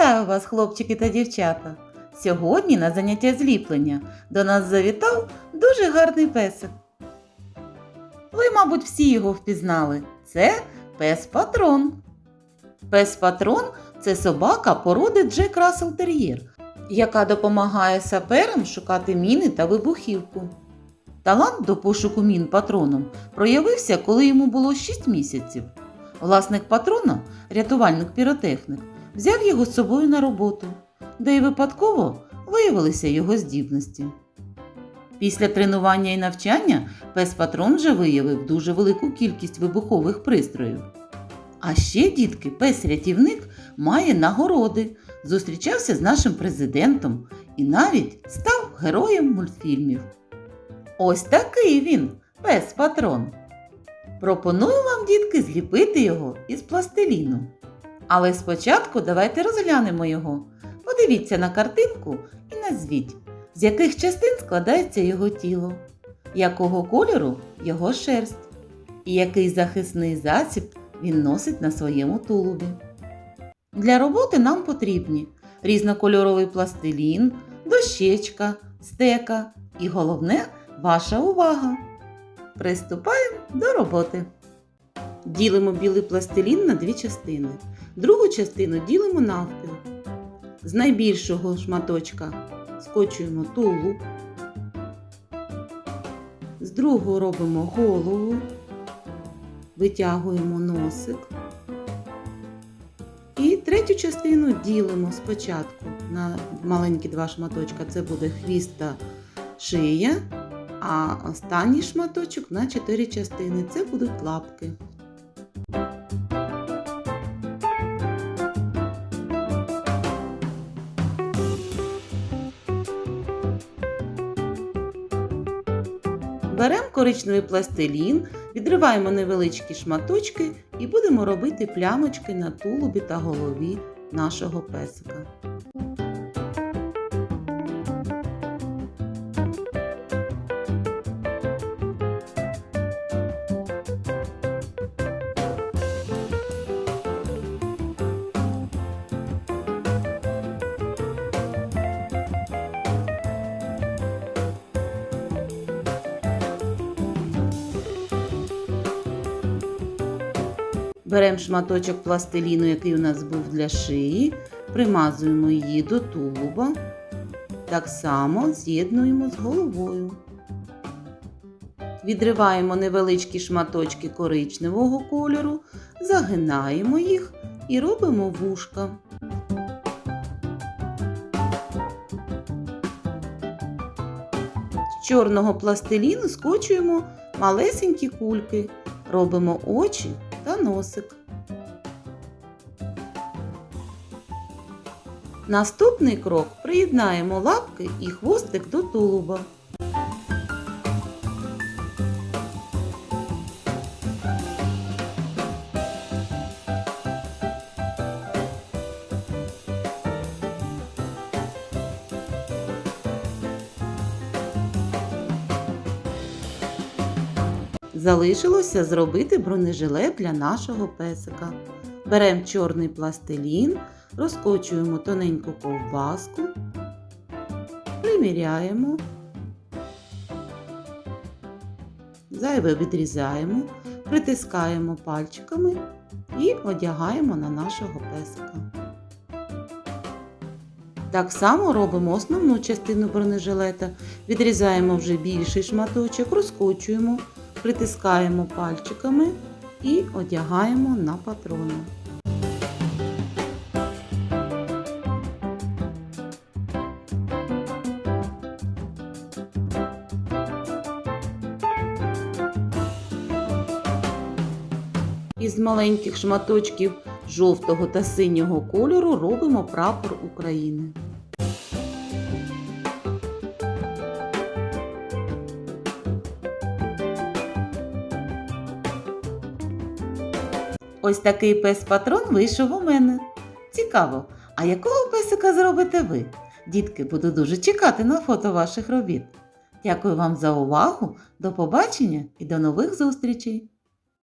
Вітаю вас, хлопчики та дівчата! Сьогодні на заняття зліплення до нас завітав дуже гарний песик. Ви, мабуть, всі його впізнали. Це пес Патрон. Пес Патрон це собака породи Джек Рассел Тер'єр, яка допомагає саперам шукати міни та вибухівку. Талант до пошуку мін патроном проявився, коли йому було 6 місяців. Власник патрона, рятувальник піротехник, взяв його з собою на роботу, де й випадково виявилися його здібності. Після тренування і навчання пес патрон вже виявив дуже велику кількість вибухових пристроїв. А ще, дітки, пес-рятівник має нагороди, зустрічався з нашим президентом і навіть став героєм мультфільмів. Ось такий він, пес патрон. Пропоную вам, дітки, зліпити його із пластиліну. Але спочатку давайте розглянемо його. Подивіться на картинку і назвіть, з яких частин складається його тіло, якого кольору його шерсть, і який захисний засіб він носить на своєму тулубі. Для роботи нам потрібні різнокольоровий пластилін, дощечка, стека і головне ваша увага. Приступаємо до роботи. Ділимо білий пластилін на дві частини. Другу частину ділимо навпіл. З найбільшого шматочка скочуємо тулуб. З другого робимо голову, витягуємо носик. І третю частину ділимо спочатку на маленькі два шматочка. Це буде хвіст та шия, а останній шматочок на чотири частини. Це будуть лапки. Беремо коричневий пластилін, відриваємо невеличкі шматочки і будемо робити плямочки на тулубі та голові нашого песика. Беремо шматочок пластиліну, який у нас був для шиї, примазуємо її до тулуба. Так само з'єднуємо з головою. Відриваємо невеличкі шматочки коричневого кольору, загинаємо їх і робимо вушка. З чорного пластиліну скочуємо малесенькі кульки, робимо очі носик. Наступний крок приєднаємо лапки і хвостик до тулуба. Залишилося зробити бронежилет для нашого песика. Беремо чорний пластилін, розкочуємо тоненьку ковбаску, приміряємо, зайве відрізаємо, притискаємо пальчиками і одягаємо на нашого песика. Так само робимо основну частину бронежилета, відрізаємо вже більший шматочок, розкочуємо притискаємо пальчиками і одягаємо на патрони. Із маленьких шматочків жовтого та синього кольору робимо прапор України. Ось такий пес-патрон вийшов у мене. Цікаво, а якого песика зробите ви? Дітки, буду дуже чекати на фото ваших робіт. Дякую вам за увагу, до побачення і до нових зустрічей!